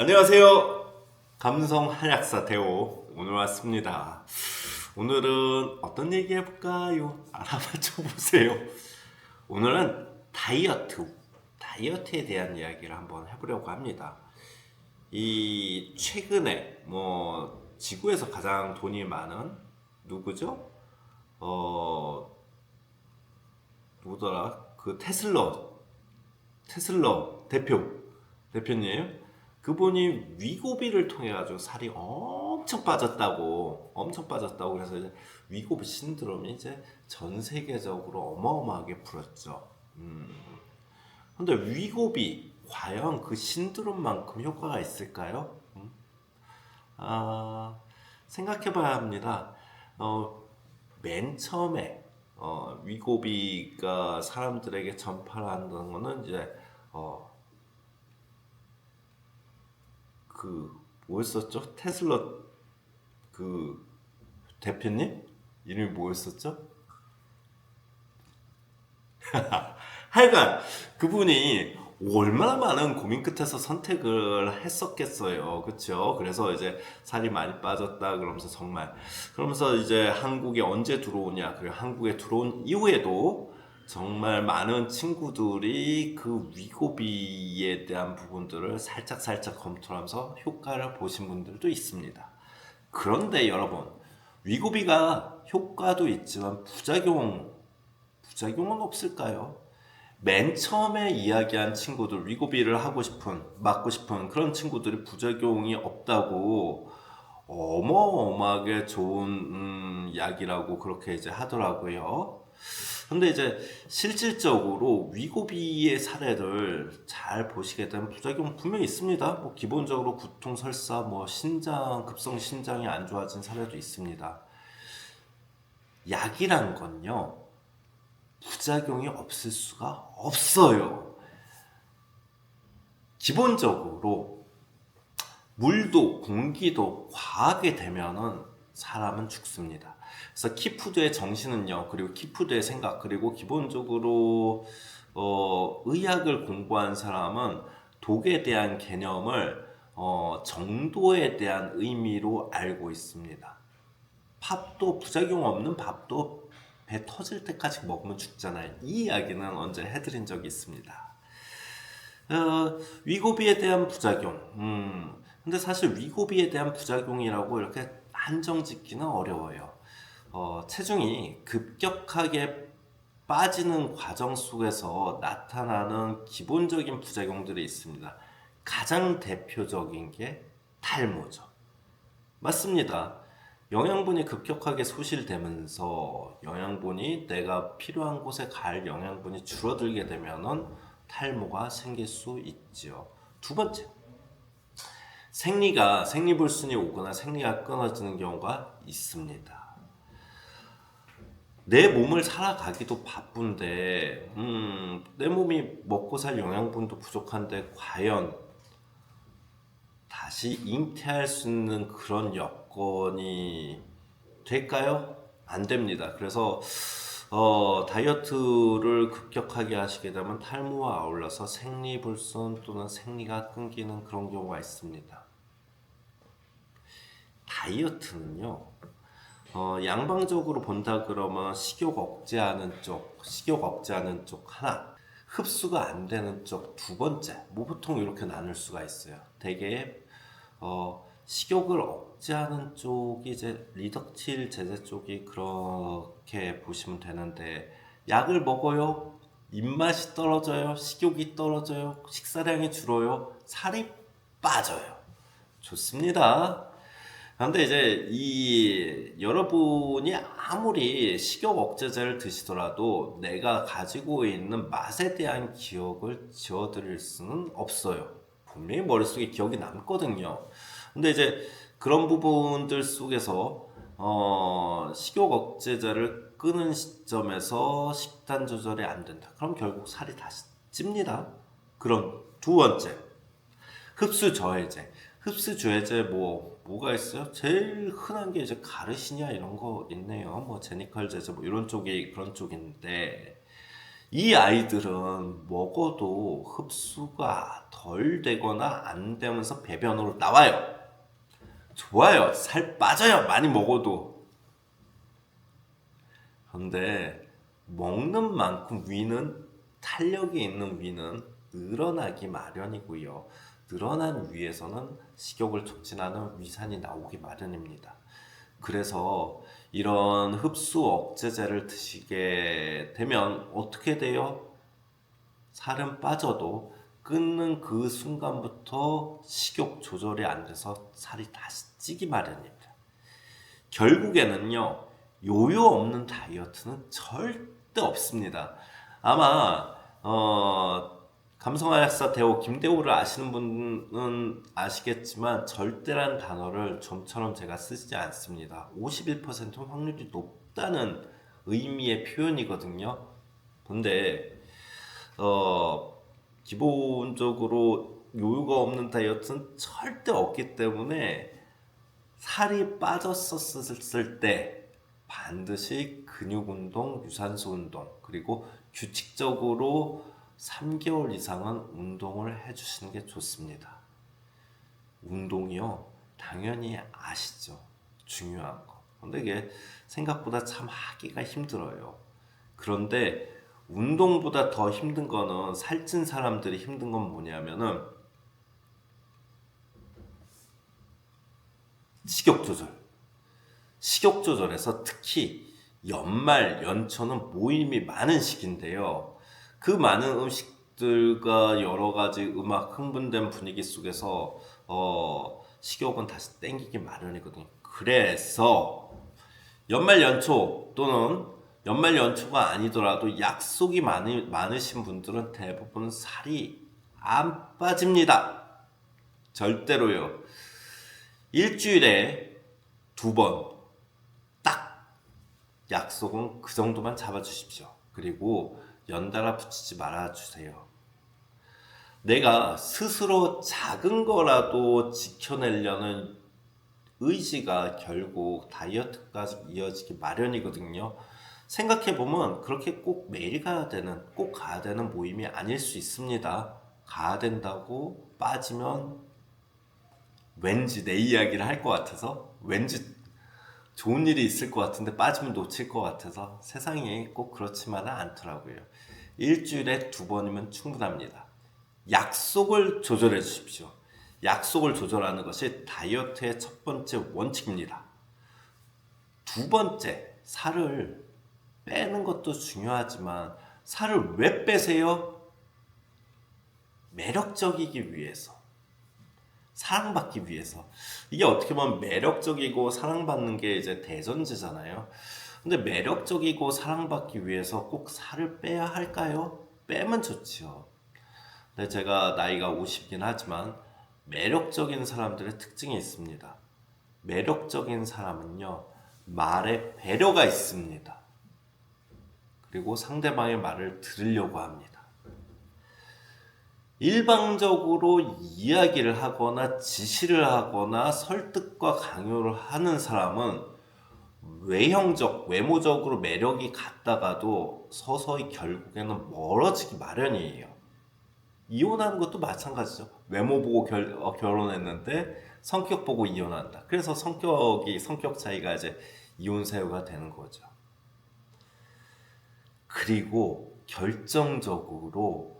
안녕하세요. 감성 한약사 대호 오늘 왔습니다. 오늘은 어떤 얘기 해볼까요? 알아맞혀 보세요. 오늘은 다이어트, 다이어트에 대한 이야기를 한번 해보려고 합니다. 이 최근에 뭐 지구에서 가장 돈이 많은 누구죠? 어 누구더라? 그 테슬러 테슬러 대표 대표님 그분이 위고비를 통해 가지고 살이 엄청 빠졌다고 엄청 빠졌다고 그래서 이제 위고비 신드롬이 이제 전 세계적으로 어마어마하게 불었죠. 음. 근데 위고비 과연 그 신드롬만큼 효과가 있을까요? 음? 아 생각해봐야 합니다. 어, 맨 처음에 어, 위고비가 사람들에게 전파를 한다는 거는 이제 어, 그 뭐였었죠? 테슬라 그 대표님 이름이 뭐였었죠? 하여간 그분이 얼마나 많은 고민 끝에서 선택을 했었겠어요. 그쵸? 그래서 이제 살이 많이 빠졌다 그러면서 정말 그러면서 이제 한국에 언제 들어오냐 그리고 한국에 들어온 이후에도 정말 많은 친구들이 그 위고비에 대한 부분들을 살짝 살짝 검토하면서 효과를 보신 분들도 있습니다. 그런데 여러분 위고비가 효과도 있지만 부작용 부작용은 없을까요? 맨 처음에 이야기한 친구들 위고비를 하고 싶은 맞고 싶은 그런 친구들이 부작용이 없다고 어마어마하게 좋은 음, 약이라고 그렇게 이제 하더라고요. 근데 이제 실질적으로 위고비의 사례를 잘 보시게 되면 부작용 분명히 있습니다. 뭐 기본적으로 구통, 설사, 뭐 신장, 급성 신장이 안 좋아진 사례도 있습니다. 약이란 건요. 부작용이 없을 수가 없어요. 기본적으로 물도 공기도 과하게 되면은 사람은 죽습니다. 그래서 키푸드의 정신은요, 그리고 키푸드의 생각, 그리고 기본적으로 어, 의학을 공부한 사람은 독에 대한 개념을 어, 정도에 대한 의미로 알고 있습니다. 밥도 부작용 없는 밥도 배 터질 때까지 먹으면 죽잖아요. 이 이야기는 언제 해드린 적이 있습니다. 어, 위고비에 대한 부작용. 음, 근데 사실 위고비에 대한 부작용이라고 이렇게 한정 짓기는 어려워요. 어, 체중이 급격하게 빠지는 과정 속에서 나타나는 기본적인 부작용들이 있습니다. 가장 대표적인 게 탈모죠. 맞습니다. 영양분이 급격하게 소실되면서 영양분이 내가 필요한 곳에 갈 영양분이 줄어들게 되면은 탈모가 생길 수 있죠. 두 번째, 생리가 생리불순이 오거나 생리가 끊어지는 경우가 있습니다. 내 몸을 살아가기도 바쁜데, 음, 내 몸이 먹고 살 영양분도 부족한데 과연 다시 잉태할 수 있는 그런 여건이 될까요? 안 됩니다. 그래서 어, 다이어트를 급격하게 하시게 되면 탈모와 아울러서 생리불순 또는 생리가 끊기는 그런 경우가 있습니다. 다이어트는요, 어, 양방적으로 본다 그러면 식욕 억제하는 쪽, 식욕 억제하는 쪽 하나, 흡수가 안 되는 쪽 두 번째, 뭐 보통 이렇게 나눌 수가 있어요. 대개 어, 식욕을 억제하는 쪽이 이제 리덕틸 제제 쪽이 그렇게 보시면 되는데 약을 먹어요. 입맛이 떨어져요. 식욕이 떨어져요. 식사량이 줄어요. 살이 빠져요. 좋습니다. 그런데 이제 이 여러분이 아무리 식욕 억제제를 드시더라도 내가 가지고 있는 맛에 대한 기억을 지워드릴 수는 없어요. 분명히 머릿속에 기억이 남거든요. 근데 이제 그런 부분들 속에서 어, 식욕 억제제를 끊은 시점에서 식단 조절이 안 된다. 그럼 결국 살이 다시 찝니다. 그럼 두 번째 흡수 저해제. 흡수 저해제 뭐 뭐가 있어요? 제일 흔한 게 이제 가르시냐 이런 거 있네요. 뭐 제니컬 제제 뭐 이런 쪽이 그런 쪽인데 이 아이들은 먹어도 흡수가 덜 되거나 안 되면서 배변으로 나와요. 좋아요. 살 빠져요. 많이 먹어도. 그런데 먹는 만큼 위는 탄력이 있는 위는 늘어나기 마련이고요. 늘어난 위에서는 식욕을 촉진하는 위산이 나오기 마련입니다. 그래서 이런 흡수 억제제를 드시게 되면 어떻게 돼요? 살은 빠져도 끊는 그 순간부터 식욕 조절이 안 돼서 살이 다시 찌기 마련입니다. 결국에는요, 요요 없는 다이어트는 절대 없습니다. 아마, 어, 감성학사 대호 김대호를 아시는 분은 아시겠지만 절대란 단어를 좀처럼 제가 쓰지 않습니다. 51% 확률이 높다는 의미의 표현이거든요. 근데 어 기본적으로 요요가 없는 다이어트는 절대 없기 때문에 살이 빠졌었을 때 반드시 근육 운동, 유산소 운동, 그리고 규칙적으로 3개월 이상은 운동을 해주시는 게 좋습니다. 운동이요, 당연히 아시죠. 중요한 거. 근데 이게 생각보다 참 하기가 힘들어요. 그런데 운동보다 더 힘든 거는 살찐 사람들이 힘든 건 뭐냐면은 식욕 조절. 식욕 조절에서 특히 연말, 연초는 모임이 많은 시기인데요. 그 많은 음식들과 여러 가지 음악 흥분된 분위기 속에서 어, 식욕은 다시 땡기기 마련이거든요. 그래서 연말 연초 또는 연말 연초가 아니더라도 약속이 많이, 많으신 분들은 대부분 살이 안 빠집니다. 절대로요. 일주일에 두 번, 딱 약속은 그 정도만 잡아주십시오. 그리고 연달아 붙이지 말아 주세요. 내가 스스로 작은 거라도 지켜내려는 의지가 결국 다이어트까지 이어지기 마련이거든요. 생각해보면 그렇게 꼭 매일 가야 되는, 꼭 가야 되는 모임이 아닐 수 있습니다. 가야 된다고 빠지면 왠지 내 이야기를 할 것 같아서, 왠지 좋은 일이 있을 것 같은데 빠지면 놓칠 것 같아서 세상이 꼭 그렇지만은 않더라고요. 일주일에 두 번이면 충분합니다. 약속을 조절해 주십시오. 약속을 조절하는 것이 다이어트의 첫 번째 원칙입니다. 두 번째, 살을 빼는 것도 중요하지만 살을 왜 빼세요? 매력적이기 위해서. 사랑받기 위해서. 이게 어떻게 보면 매력적이고 사랑받는 게 이제 대전제잖아요. 근데 매력적이고 사랑받기 위해서 꼭 살을 빼야 할까요? 빼면 좋지요. 근데 제가 나이가 50이긴 하지만 매력적인 사람들의 특징이 있습니다. 매력적인 사람은요, 말에 배려가 있습니다. 그리고 상대방의 말을 들으려고 합니다. 일방적으로 이야기를 하거나 지시를 하거나 설득과 강요를 하는 사람은 외형적, 외모적으로 매력이 같다가도 서서히 결국에는 멀어지기 마련이에요. 이혼하는 것도 마찬가지죠. 외모 보고 결, 어, 결혼했는데 성격 보고 이혼한다. 그래서 성격이, 성격 차이가 이제 이혼 사유가 되는 거죠. 그리고 결정적으로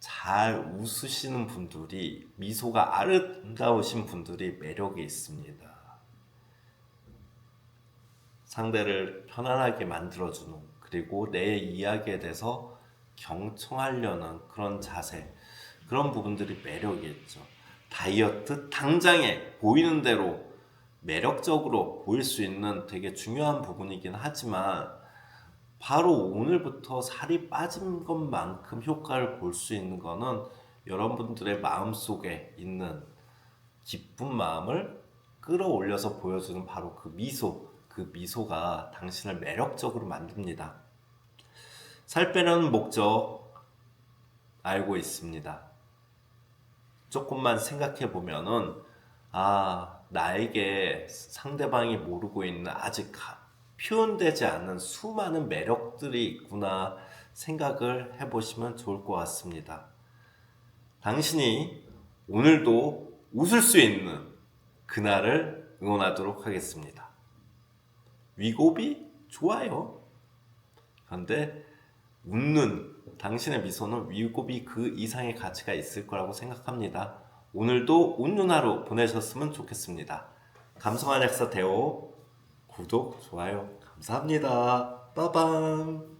잘 웃으시는 분들이 미소가 아름다우신 분들이 매력이 있습니다. 상대를 편안하게 만들어주는 그리고 내 이야기에 대해서 경청하려는 그런 자세 그런 부분들이 매력이겠죠. 다이어트 당장에 보이는 대로 매력적으로 보일 수 있는 되게 중요한 부분이긴 하지만 바로 오늘부터 살이 빠진 것만큼 효과를 볼 수 있는 거는 여러분들의 마음 속에 있는 기쁜 마음을 끌어올려서 보여주는 바로 그 미소, 그 미소가 당신을 매력적으로 만듭니다. 살 빼는 목적 알고 있습니다. 조금만 생각해 보면은, 아, 나에게 상대방이 모르고 있는 아직 표현되지 않는 수많은 매력들이 있구나 생각을 해보시면 좋을 것 같습니다. 당신이 오늘도 웃을 수 있는 그날을 응원하도록 하겠습니다. 위고비 좋아요. 그런데 웃는 당신의 미소는 위고비 그 이상의 가치가 있을 거라고 생각합니다. 오늘도 웃는 하루 보내셨으면 좋겠습니다. 감성한 약사 대호 구독, 좋아요 감사합니다. 빠밤